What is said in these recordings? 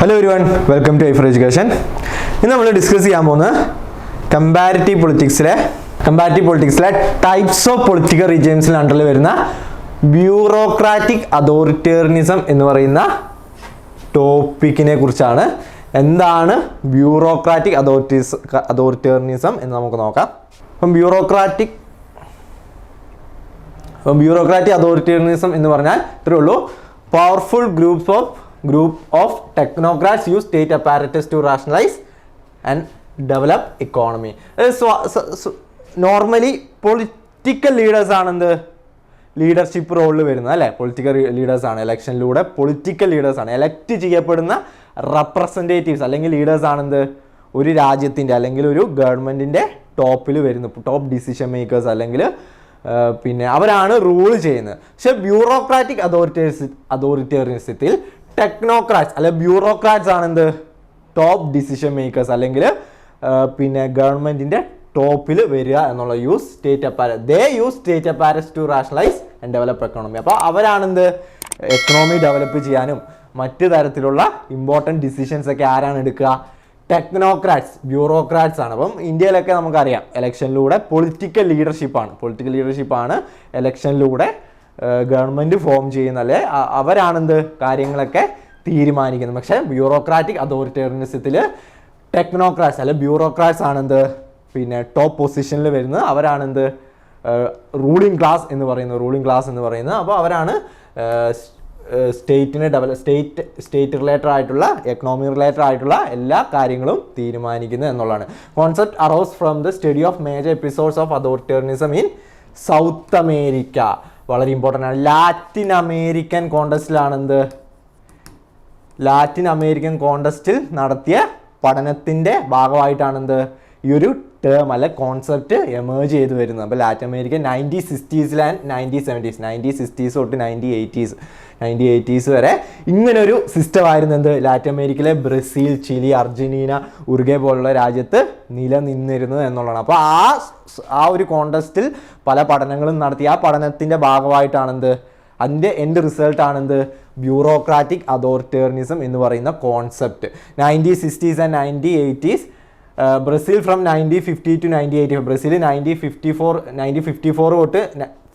Hello ഒരു one welcome to ഐഫർ for education ഇന്ന് നമ്മൾ ഡിസ്കസ് ചെയ്യാൻ പോകുന്നത് കമ്പാരിറ്റീവ് പൊളിറ്റിക്സിലെ കമ്പാരിറ്റീവ് പൊളിറ്റിക്സിലെ ടൈപ്സ് ഓഫ് പൊളിറ്റിക്കൽ റീജിയംസിൽ അണ്ടറിൽ വരുന്ന ബ്യൂറോക്രാറ്റിക് അതോറിറ്റേറിയനിസം എന്ന് പറയുന്ന ടോപ്പിക്കിനെ കുറിച്ചാണ്. എന്താണ് ബ്യൂറോക്രാറ്റിക് അതോറിറ്റീസ് അതോറിറ്റേറിയനിസം എന്ന് നമുക്ക് നോക്കാം. അപ്പം ബ്യൂറോക്രാറ്റിക് ബ്യൂറോക്രാറ്റിക് അതോറിറ്റേറിയനിസം എന്ന് പറഞ്ഞാൽ ഇത്രയേ ഉള്ളൂ. Powerful groups of group of technocrats use state apparatus to rationalise and develop economy normally political leaders ആണെന്ത്? Leadership റോളിൽ വരുന്നത് അല്ലേ? പൊളിറ്റിക്കൽ ലീഡേഴ്സ് ആണ് ഇലക്ഷനിലൂടെ പൊളിറ്റിക്കൽ ലീഡേഴ്സ് ആണ്. എലക്ട് ചെയ്യപ്പെടുന്ന റെപ്രസെന്റേറ്റീവ്സ് അല്ലെങ്കിൽ ലീഡേഴ്സ് ആണെന്ത്? ഒരു രാജ്യത്തിന്റെ അല്ലെങ്കിൽ ഒരു ഗവൺമെന്റിന്റെ ടോപ്പിൽ വരുന്നു. ടോപ്പ് ഡിസിഷൻ മേക്കേഴ്സ് അല്ലെങ്കിൽ പിന്നെ അവരാണ് റൂൾ ചെയ്യുന്നത്. പക്ഷെ ബ്യൂറോക്രാറ്റിക് അതോറിറ്റേഴ്സ് അതോറിറ്റേറിയനിസത്തിൽ ടെക്നോക്രാറ്റ്സ് അല്ലെ ബ്യൂറോക്രാറ്റ്സ് ആണ് എന്ത് ടോപ്പ് ഡിസിഷൻ മേക്കേഴ്സ് അല്ലെങ്കിൽ പിന്നെ ഗവൺമെന്റിന്റെ ടോപ്പിൽ വരിക എന്നുള്ള use state അപ്പാര they use state apparatus to rationalise and develop economy അപ്പോൾ അവരാണെന്ത്? എക്കണോമി ഡെവലപ്പ് ചെയ്യാനും മറ്റ് തരത്തിലുള്ള ഇമ്പോർട്ടന്റ് ഡിസിഷൻസ് ഒക്കെ ആരാണ് എടുക്കുക? ടെക്നോക്രാറ്റ്സ് ബ്യൂറോക്രാറ്റ്സ് ആണ്. അപ്പം ഇന്ത്യയിലൊക്കെ നമുക്കറിയാം ഇലക്ഷനിലൂടെ പൊളിറ്റിക്കൽ ലീഡർഷിപ്പാണ് പൊളിറ്റിക്കൽ ലീഡർഷിപ്പാണ് ഇലക്ഷനിലൂടെ ഗവൺമെന്റ് ഫോം ചെയ്യുന്ന അല്ലെ അവരാണെന്ത് കാര്യങ്ങളൊക്കെ തീരുമാനിക്കുന്നത് പക്ഷേ ബ്യൂറോക്രാറ്റിക് അതോറിറ്റേറിയനിസത്തിൽ ടെക്നോക്രാറ്റ്സ് അല്ലെ ബ്യൂറോക്രാറ്റ്സ് ആണെന്ത്? പിന്നെ ടോപ്പ് പൊസിഷനിൽ വരുന്നത് അവരാണെന്ത്? റൂളിംഗ് ക്ലാസ് എന്ന് പറയുന്നത് റൂളിംഗ് ക്ലാസ് എന്ന് പറയുന്നത് അപ്പോൾ അവരാണ് സ്റ്റേറ്റിനെ ഡെവലപ്പ് സ്റ്റേറ്റ് സ്റ്റേറ്റ് റിലേറ്റഡ് ആയിട്ടുള്ള എക്കണോമി റിലേറ്റഡ് ആയിട്ടുള്ള എല്ലാ കാര്യങ്ങളും തീരുമാനിക്കുന്നത് എന്നുള്ളതാണ്. Concept arose from the study of major episodes of authoritarianism in South America വളരെ ഇമ്പോർട്ടന്റ് ആണ്. ലാറ്റിൻ അമേരിക്കൻ കോണ്ടസ്റ്റിലാണെന്ത് ലാറ്റിൻ അമേരിക്കൻ കോണ്ടസ്റ്റിൽ നടത്തിയ പഠനത്തിന്റെ ഭാഗമായിട്ടാണെന്ത് ഈ ഒരു ടേം അല്ലെ കോൺസെപ്റ്റ് എമേജ് ചെയ്ത് വരുന്നത്. അപ്പോൾ Latin America ninety സിക്സ്റ്റീസിൽ and ninety seventies ninety sixties തൊട്ട് നയന്റി എയ്റ്റീസ് നയന്റി എയ്റ്റീസ് വരെ. ഇങ്ങനൊരു സിസ്റ്റം ആയിരുന്നു എന്ത്? ലാറ്റിൻ അമേരിക്കയിലെ ബ്രസീൽ ചിലി അർജന്റീന ഉറുഗെ പോലുള്ള രാജ്യത്ത് നിലനിന്നിരുന്നത് എന്നുള്ളതാണ്. അപ്പോൾ ആ ആ ഒരു കോണ്ടസ്റ്റിൽ പല പഠനങ്ങളും നടത്തി. ആ പഠനത്തിന്റെ ഭാഗമായിട്ടാണെന്ത്? അതിന്റെ എന്റെ റിസൾട്ടാണെന്ത് ബ്യൂറോക്രാറ്റിക് അതോറിറ്റേറിയനിസം എന്ന് പറയുന്ന concept ninety sixties and ninety eighties Brazil from nineteen fifty to ninety eighty Brazil nineteen fifty four nineteen fifty four തൊട്ട്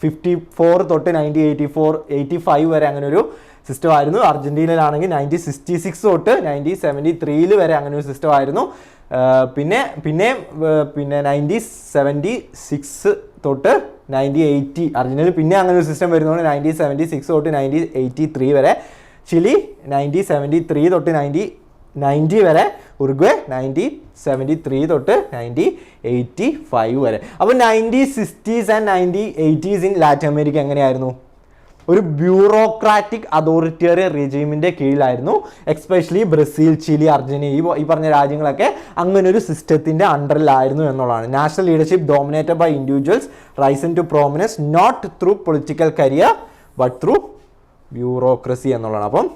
ഫിഫ്റ്റി ഫോർ തൊട്ട് nineteen eighty four eighty five വരെ അങ്ങനെ ഒരു സിസ്റ്റം ആയിരുന്നു. അർജന്റീനയിലാണെങ്കിൽ നയന്റീൻ സിക്സ്റ്റി സിക്സ് തൊട്ട് nineteen seventy ത്രീയിൽ വരെ അങ്ങനെ ഒരു സിസ്റ്റം ആയിരുന്നു പിന്നെ പിന്നെ പിന്നെ നയന്റി സെവന്റി സിക്സ് തൊട്ട് നയന്റി എയ്റ്റി അർജന്റീനയിൽ പിന്നെ അങ്ങനെ ഒരു സിസ്റ്റം വരുന്നതുകൊണ്ട് നയന്റീൻ സെവന്റി സിക്സ് തൊട്ട് നയന്റീൻ എയ്റ്റി ത്രീ വരെ. ചിലി നയന്റീൻ സെവന്റി ത്രീ തൊട്ട് നയന്റി നയന്റി വരെ ഉറുഗ്വേ നയന്റീൻ സെവന്റി ത്രീ തൊട്ട് നയന്റി എയ്റ്റി ഫൈവ് വരെ. അപ്പോൾ ninety sixties and ninety eighties in Latin America എങ്ങനെയായിരുന്നു? ഒരു ബ്യൂറോക്രാറ്റിക് അതോറിറ്റേറിയൻ റെജീമിന്റെ കീഴിലായിരുന്നു. എക്സ്പെഷ്യലി ബ്രസീൽ ചിലി അർജന്റീന ഈ ഈ പറഞ്ഞ രാജ്യങ്ങളൊക്കെ അങ്ങനെ ഒരു സിസ്റ്റത്തിന്റെ അണ്ടറിലായിരുന്നു എന്നുള്ളതാണ്. National leadership dominated by individuals risen to prominence not through political career but through bureaucracy എന്നുള്ളതാണ്. അപ്പം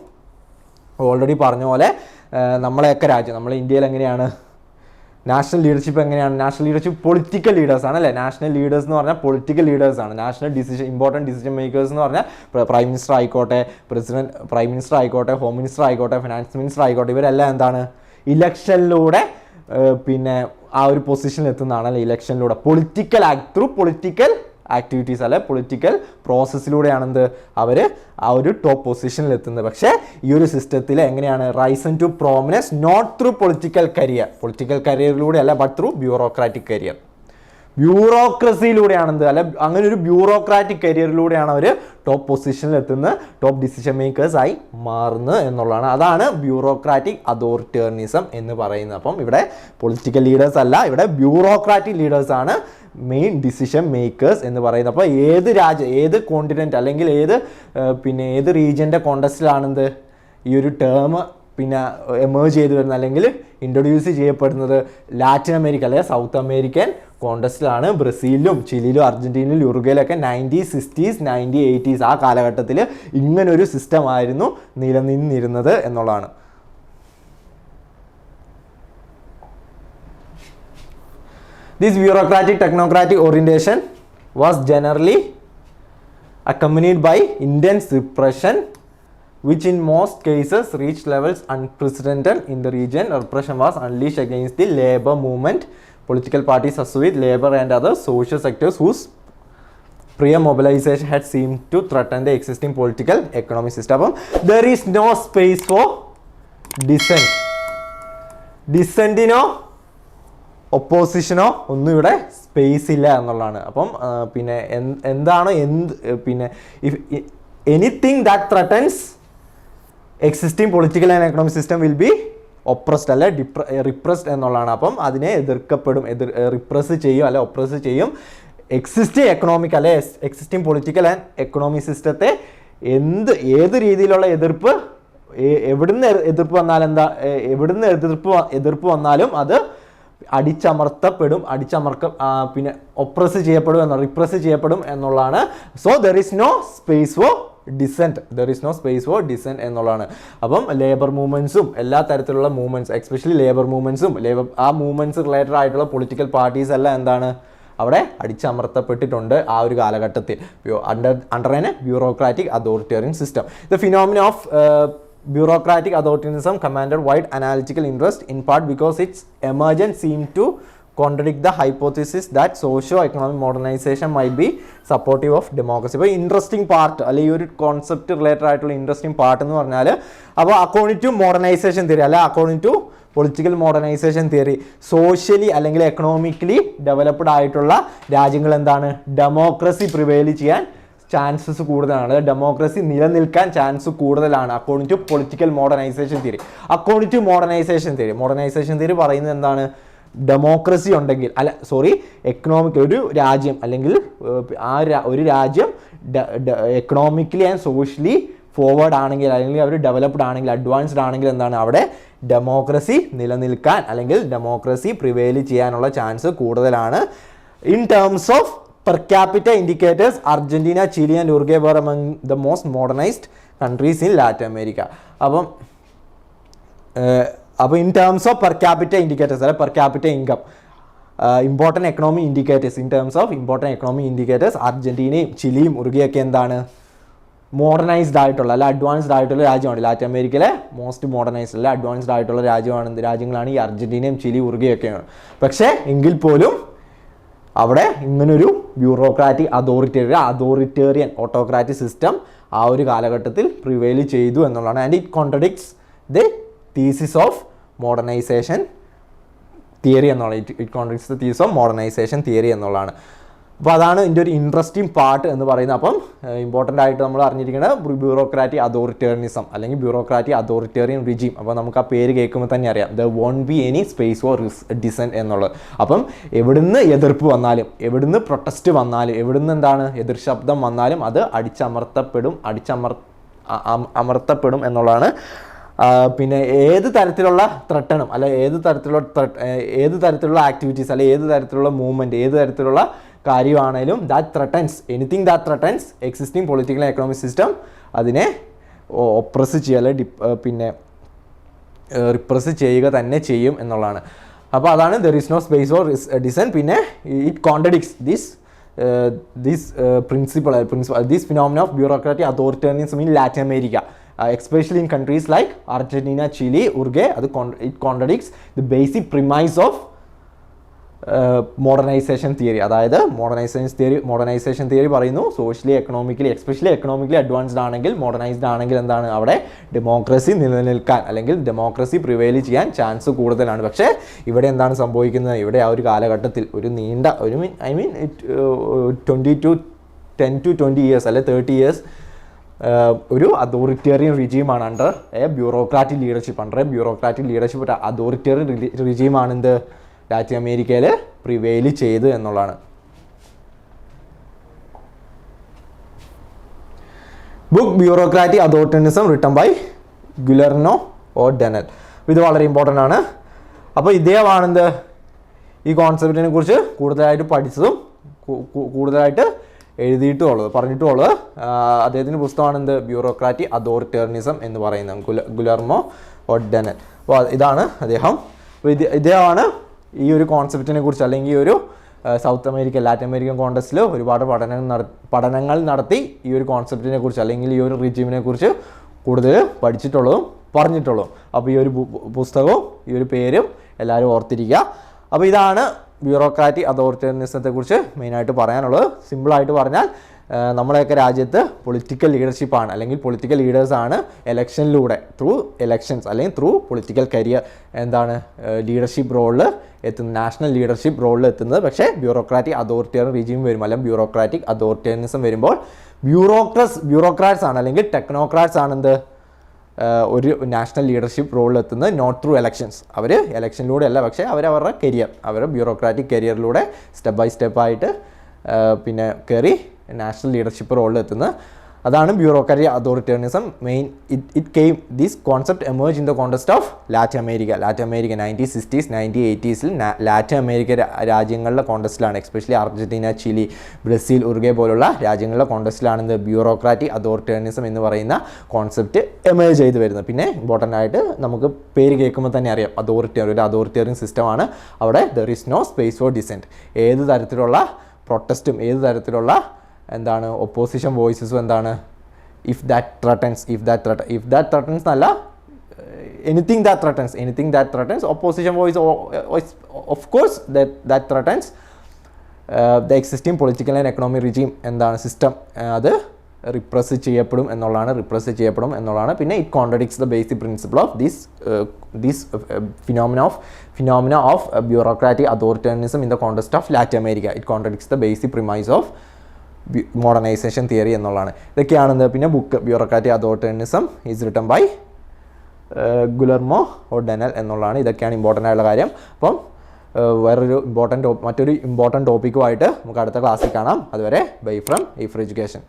ഓൾറെഡി പറഞ്ഞ പോലെ നമ്മളെയൊക്കെ രാജ്യം നമ്മളെ ഇന്ത്യയിൽ എങ്ങനെയാണ് നാഷണൽ ലീഡർഷിപ്പ് എങ്ങനെയാണ് നാഷണൽ ലീഡർഷിപ്പ് പൊളിറ്റിക്കൽ ലീഡേഴ്സ് ആണ് അല്ലേ? നാഷണൽ ലീഡേഴ്സ് എന്ന് പറഞ്ഞാൽ പൊളിറ്റിക്കൽ ലീഡേഴ്സ് ആണ്. National decision important decision makers എന്ന് പറഞ്ഞാൽ പ്രൈം മിനിസ്റ്റർ ആയിക്കോട്ടെ പ്രസിഡന്റ് പ്രൈം മിനിസ്റ്റർ ആയിക്കോട്ടെ ഹോം മിനിസ്റ്റർ ആയിക്കോട്ടെ ഫിനാൻസ് മിനിസ്റ്റർ ആയിക്കോട്ടെ ഇവരെല്ലാം എന്താണ്? ഇലക്ഷനിലൂടെ പിന്നെ ആ ഒരു പൊസിഷനിൽ എത്തുന്നതാണ് അല്ലെ? ഇലക്ഷനിലൂടെ political act through political activities അല്ലെ പൊളിറ്റിക്കൽ പ്രോസസ്സിലൂടെയാണ് എന്ത് അവർ ആ ഒരു ടോപ്പ് പൊസിഷനിൽ എത്തുന്നത് പക്ഷേ ഈ ഒരു സിസ്റ്റത്തിൽ എങ്ങനെയാണ് risen to prominence not through political career political കരിയറിലൂടെ അല്ല ബട്ട് ത്രൂ ബ്യൂറോക്രാറ്റിക് കരിയർ ബ്യൂറോക്രസിയിലൂടെയാണ് എന്ത് അല്ലെ അങ്ങനെ ഒരു ബ്യൂറോക്രാറ്റിക് കരിയറിലൂടെയാണ് അവർ ടോപ്പ് പൊസിഷനിൽ എത്തുന്നത്. ടോപ്പ് ഡിസിഷൻ മേക്കേഴ്സ് ആയി മാറുന്നത് എന്നുള്ളതാണ്. അതാണ് ബ്യൂറോക്രാറ്റിക് അതോറിറ്റേണിസം എന്ന് പറയുന്നത്. അപ്പം ഇവിടെ പൊളിറ്റിക്കൽ ലീഡേഴ്സ് അല്ല ഇവിടെ ബ്യൂറോക്രാറ്റിക് ലീഡേഴ്സാണ് മെയിൻ ഡിസിഷൻ മേക്കേഴ്സ് എന്ന് പറയുന്നത്. അപ്പോൾ ഏത് രാജ്യം ഏത് കോണ്ടിനെന്റ് അല്ലെങ്കിൽ ഏത് പിന്നെ ഏത് റീജിയന്റെ കോണ്ടസ്റ്റിലാണെന്ത് ഈ ഒരു ടേം പിന്നെ എമേജ് ചെയ്ത് വരുന്നത് അല്ലെങ്കിൽ ഇൻട്രൊഡ്യൂസ് ചെയ്യപ്പെടുന്നത് ലാറ്റിൻ അമേരിക്ക അല്ലെങ്കിൽ സൗത്ത് അമേരിക്കൻ കോണ്ടസ്റ്റിലാണ് ബ്രസീലിലും ചിലിയിലും അർജന്റീനയിലും യുറുഗയിലൊക്കെ നയന്റി സിക്സ്റ്റീസ് നയന്റി എയ്റ്റീസ് ആ കാലഘട്ടത്തിൽ ഇങ്ങനൊരു സിസ്റ്റം ആയിരുന്നു നിലനിന്നിരുന്നത് എന്നുള്ളതാണ്. This bureaucratic technocratic orientation was generally accompanied by intense repression which in most cases reached levels unprecedented in the region. Repression was unleashed against the labor movement. Political parties associated labor and other social sectors whose prior mobilization had seemed to threaten the existing political economic system. അപ്പം there is no space for dissent. ഡിസെന്റിനോ ഒപ്പോസിഷനോ ഒന്നും ഇവിടെ space ഇല്ല എന്നുള്ളതാണ് അപ്പം പിന്നെ എന്ത് എന്താണ് എന്ത് പിന്നെ if anything that threatens existing political and economic system will be oppressed അല്ലെ? ഡിപ്ര റിപ്രസ്ഡ് എന്നുള്ളതാണ്. അപ്പം അതിനെ എതിർക്കപ്പെടും എതിർ റിപ്രസ് ചെയ്യും അല്ലെ? ഒപ്രസ് ചെയ്യും. എക്സിസ്റ്റിംഗ് എക്കണോമിക് അല്ലെ? എക്സിസ്റ്റിംഗ് പൊളിറ്റിക്കൽ ആൻഡ് എക്കണോമിക് സിസ്റ്റത്തെ എന്ത് ഏത് രീതിയിലുള്ള എതിർപ്പ് എവിടുന്ന് എതിർപ്പ് വന്നാൽ എന്താ എവിടുന്ന് എതിർപ്പ് എതിർപ്പ് വന്നാലും അത് അടിച്ചമർത്തപ്പെടും അടിച്ചമർക്ക പിന്നെ ഒപ്രസ് ചെയ്യപ്പെടും എന്ന റിപ്രസ് ചെയ്യപ്പെടും എന്നുള്ളതാണ്. So there is no space for dissent there is no space for dissent എന്നുള്ളതാണ്. അപ്പം ലേബർ മൂവ്മെന്റ്സും എല്ലാ തരത്തിലുള്ള മൂവ്മെന്റ്സ് എക്സ്പെഷ്യലി ലേബർ മൂവ്മെന്റ്സും ലേബർ ആ മൂവ്മെന്റ്സ് റിലേറ്റഡ് ആയിട്ടുള്ള പൊളിറ്റിക്കൽ പാർട്ടീസ് എല്ലാം എന്താണ്? അവിടെ അടിച്ചമർത്തപ്പെട്ടിട്ടുണ്ട് ആ ഒരു കാലഘട്ടത്തിൽ. Under under an bureaucratic authoritarian system the phenomena of bureaucratic authoritarianism commanded wide analytical interest in part because its emergence seem to contradict the hypothesis that socio economic modernization may be supportive of democracy ഇപ്പോൾ interesting part അല്ലെങ്കിൽ ഈ ഒരു concept related ആയിട്ടുള്ള interesting part എന്ന് പറഞ്ഞാൽ അപ്പോൾ according to modernisation theory അല്ലെ according to political modernisation theory socially അല്ലെങ്കിൽ എക്കണോമിക്കലി ഡെവലപ്ഡ് ആയിട്ടുള്ള രാജ്യങ്ങൾ എന്താണ്? ഡെമോക്രസി പ്രിവെയിൽ ചെയ്യാൻ ചാൻസസ് കൂടുതലാണ്. ഡെമോക്രസി നിലനിൽക്കാൻ ചാൻസ് കൂടുതലാണ് according to political modernisation theory according to modernisation theory modernisation theory പറയുന്നത് എന്താണ്? ഡെമോക്രസി ഉണ്ടെങ്കിൽ അല്ല സോറി എക്കണോമിക് ഒരു രാജ്യം അല്ലെങ്കിൽ ആ ഒരു രാജ്യം എക്കണോമിക്കലി ആൻഡ് സോഷ്യലി ഫോർവേഡ് ആണെങ്കിൽ അല്ലെങ്കിൽ അവർ ഡെവലപ്ഡ് ആണെങ്കിൽ അഡ്വാൻസ്ഡ് ആണെങ്കിൽ എന്താണ് അവിടെ ഡെമോക്രസി നിലനിൽക്കാൻ അല്ലെങ്കിൽ ഡെമോക്രസി പ്രിവെയിൽ ചെയ്യാനുള്ള ചാൻസ് കൂടുതലാണ്. In terms of per capita indicators Argentina Chile and Uruguay were among the most modernised countries in Latin America അപ്പം അപ്പോൾ in terms of per capita indicators അല്ലെ per capita income important economy indicators in terms of important economy indicators അർജന്റീനയും ചിലിയും ഉറുകിയൊക്കെ എന്താണ്? Modernised ആയിട്ടുള്ള അല്ല advanced ആയിട്ടുള്ള രാജ്യമാണ്. ലാറ്റിൻ അമേരിക്കയിലെ മോസ്റ്റ് മോഡർണൈസ്ഡ് അല്ല അഡ്വാൻസ്ഡ് ആയിട്ടുള്ള രാജ്യമാണ് രാജ്യങ്ങളാണ് ഈ അർജന്റീനയും ചിലി ഉറുകിയൊക്കെയാണ് പക്ഷേ എങ്കിൽ പോലും അവിടെ ഇങ്ങനൊരു bureaucratic authoritarian authoritarian autocratic system ആ ഒരു കാലഘട്ടത്തിൽ പ്രിവെയിൽ ചെയ്തു എന്നുള്ളതാണ്. And it contradicts the thesis of modernisation theory എന്നുള്ളത് it contradicts thesis of modernisation theory എന്നുള്ളതാണ്. അപ്പോൾ അതാണ് ഇതിന്റെ ഒരു ഇൻട്രസ്റ്റിംഗ് പാർട്ട് എന്ന് പറയുന്നത്. അപ്പം ഇമ്പോർട്ടന്റ് ആയിട്ട് നമ്മൾ അറിഞ്ഞിരിക്കുന്നത് ബ്യൂറോക്രാറ്റി അതോറിറ്റേറിയനിസം അല്ലെങ്കിൽ ബ്യൂറോക്രാറ്റി അതോറിറ്റേറിയൻ റിജീം അപ്പോൾ നമുക്ക് ആ പേര് കേൾക്കുമ്പോൾ തന്നെ അറിയാം. There won't be any space for dissent എന്നുള്ളത്. അപ്പം എവിടുന്ന് എതിർപ്പ് വന്നാലും എവിടുന്ന് പ്രൊട്ടസ്റ്റ് വന്നാലും എവിടുന്ന് എന്താണ് എതിർ ശബ്ദം വന്നാലും അത് അടിച്ചമർത്തപ്പെടും അടിച്ചമർ അമർത്തപ്പെടും എന്നുള്ളതാണ് പിന്നെ ഏത് തരത്തിലുള്ള ത്രട്ടണം അല്ല ഏത് തരത്തിലുള്ള ഏത് തരത്തിലുള്ള ആക്ടിവിറ്റീസ് അല്ലെ ഏത് തരത്തിലുള്ള മൂവ്മെന്റ് ഏത് തരത്തിലുള്ള കാര്യമാണേലും that threatens anything that threatens existing political economic system അതിനെ ഒപ്രസ് ചെയ്യുക അല്ലെ ഡി പിന്നെ റിപ്രസ് ചെയ്യുക തന്നെ ചെയ്യും എന്നുള്ളതാണ്. അപ്പോൾ അതാണ് there is no space for design പിന്നെ it contradicts this this principle principle this phenomena of bureaucratic authoritarians mean Latin America especially in countries like Argentina Chile Uruguay അത് it contradicts the basic premise of modernisation theory അതായത് modernisation theory modernisation theory പറയുന്നു socially economically especially economically advanced ആണെങ്കിൽ modernised ആണെങ്കിൽ എന്താണ് അവിടെ? Democracy നിലനിൽക്കാൻ അല്ലെങ്കിൽ democracy prevail ചെയ്യാൻ ചാൻസ് കൂടുതലാണ്. പക്ഷേ ഇവിടെ എന്താണ് സംഭവിക്കുന്നത്? ഇവിടെ ആ ഒരു കാലഘട്ടത്തിൽ ഒരു നീണ്ട ഒരു mean I mean twenty to ten to twenty years അല്ലെ തേർട്ടി ഇയേഴ്സ് ഒരു authoritarian റിജീമാണ് under a bureaucratic leadership under a bureaucratic leadership authoritarian റിജീമാണ് എന്ത്? ലാറ്റിൻ അമേരിക്കയിൽ പ്രിവെയിൽ ചെയ്ത് എന്നുള്ളതാണ്. Book bureaucratic authoritarianism written by Guillermo O'Donnell ഇത് വളരെ ഇമ്പോർട്ടന്റ് ആണ്. അപ്പോൾ ഇദ്ദേഹമാണെന്ത് ഈ കോൺസെപ്റ്റിനെ കുറിച്ച് കൂടുതലായിട്ട് പഠിച്ചതും കൂടുതലായിട്ട് എഴുതിയിട്ടും പറഞ്ഞിട്ടുള്ളത് അദ്ദേഹത്തിന്റെ പുസ്തകമാണ് എന്ത്? ബ്യൂറോക്രാറ്റി അതോറിറ്റേറിയനിസം എന്ന് പറയുന്നത്. ഗുല ഗുലർമോ ഓ അപ്പോൾ ഇതാണ് അദ്ദേഹം. അപ്പോൾ ഇത് ഇദ്ദേഹമാണ് ഈ ഒരു കോൺസെപ്റ്റിനെ കുറിച്ച് അല്ലെങ്കിൽ ഈ ഒരു സൗത്ത് അമേരിക്ക ലാറ്റിൻ അമേരിക്കൻ കോൺടസ്റ്റിൽ ഒരുപാട് പഠനങ്ങൾ നട പഠനങ്ങൾ നടത്തി ഈ ഒരു കോൺസെപ്റ്റിനെ കുറിച്ച് അല്ലെങ്കിൽ ഈ ഒരു റിജീമിനെ കുറിച്ച് കൂടുതൽ പഠിച്ചിട്ടുള്ളതും പറഞ്ഞിട്ടുള്ളതും. അപ്പോൾ ഈ ഒരു പുസ്തകവും ഈ ഒരു പേരും എല്ലാവരും ഓർത്തിരിക്കുക. അപ്പോൾ ഇതാണ് ബ്യൂറോക്രാറ്റിക് അതോറിറ്റേറിയനിസത്തെ കുറിച്ച് മെയിനായിട്ട് പറയാനുള്ളത്. സിമ്പിളായിട്ട് പറഞ്ഞാൽ നമ്മളെയൊക്കെ രാജ്യത്ത് പൊളിറ്റിക്കൽ ലീഡർഷിപ്പാണ് അല്ലെങ്കിൽ പൊളിറ്റിക്കൽ ലീഡേഴ്സാണ് എലക്ഷനിലൂടെ ത്രൂ എലക്ഷൻസ് അല്ലെങ്കിൽ ത്രൂ പൊളിറ്റിക്കൽ കരിയർ എന്താണ് ലീഡർഷിപ്പ് റോളിൽ എത്തുന്നത് നാഷണൽ ലീഡർഷിപ്പ് റോളിൽ എത്തുന്നത്. പക്ഷേ ബ്യൂറോക്രാറ്റിക് അതോറിറ്റേറിയൻ റീജിയും വരുമ്പോൾ അല്ലെങ്കിൽ ബ്യൂറോക്രാറ്റിക് അതോറിറ്റേറിയനിസം വരുമ്പോൾ ബ്യൂറോക്രസ് ബ്യൂറോക്രാറ്റ്സ് ആണ് അല്ലെങ്കിൽ ടെക്നോക്രാറ്റ്സ് ആണ് എന്ത് ഒരു നാഷണൽ ലീഡർഷിപ്പ് റോളിൽ എത്തുന്നത് നോട്ട് ത്രൂ എലക്ഷൻസ് അവർ എലക്ഷനിലൂടെ അല്ല പക്ഷേ അവർ അവരുടെ കരിയർ അവരുടെ ബ്യൂറോക്രാറ്റിക് കരിയറിലൂടെ സ്റ്റെപ്പ് ബൈ സ്റ്റെപ്പായിട്ട് പിന്നെ കയറി നാഷണൽ ലീഡർഷിപ്പ് റോളിൽ എത്തുന്നത് അതാണ് bureaucratic authoritarianism main it it came this concept emerge in the context of Latin America Latin America nineteen sixties nineteen എയ്റ്റീസിൽ Latin America രാജ്യങ്ങളുടെ കോൺടെസ്റ്റിലാണ് especially Argentina Chile Brazil Uruguay പോലുള്ള രാജ്യങ്ങളുടെ കോൺടെസ്റ്റിലാണ് ഇത് ബ്യൂറോക്രാറ്റിക് അതോറിറ്റേറിയനിസം എന്ന് പറയുന്ന concept എമേജ് ചെയ്ത് വരുന്നത്. പിന്നെ ഇമ്പോർട്ടന്റ് ആയിട്ട് നമുക്ക് പേര് കേൾക്കുമ്പോൾ തന്നെ അറിയാം. അതോറിറ്റേറിയൻ ഒരു അതോറിറ്റേറിയൻ സിസ്റ്റമാണ് അവിടെ there is no space for dissent ഏത് തരത്തിലുള്ള പ്രൊട്ടസ്റ്റും ഏത് തരത്തിലുള്ള എന്താണ് ഒപ്പോസിഷൻ വോയിസസും എന്താണ്? If that threatens if that threat if that threatens എന്നല്ല anything that threatens anything that threatens opposition voice of course that threatens the existing political and economic regime എന്താണ് സിസ്റ്റം അത് റിപ്രസ് ചെയ്യപ്പെടും എന്നുള്ളതാണ് റിപ്രസ് ചെയ്യപ്പെടും എന്നുള്ളതാണ്. പിന്നെ it contradicts the basic principle of this this phenomena of phenomena of bureaucratic authoritarianism in the context of Latin America it contradicts the basic premise of modernisation theory എന്നുള്ളതാണ്. ഇതൊക്കെയാണെന്ത് പിന്നെ book bureaucratic authoritarianism is written by Guillermo O'Donnell എന്നുള്ളതാണ്. ഇതൊക്കെയാണ് important ആയിട്ടുള്ള കാര്യം. അപ്പം വേറൊരു important മറ്റൊരു ഇമ്പോർട്ടന്റ് ടോപ്പിക്കുമായിട്ട് നമുക്ക് അടുത്ത ക്ലാസ്സിൽ കാണാം. അതുവരെ ബൈ ഫ്രം ഈ ഫ്രീ എഡ്യൂക്കേഷൻ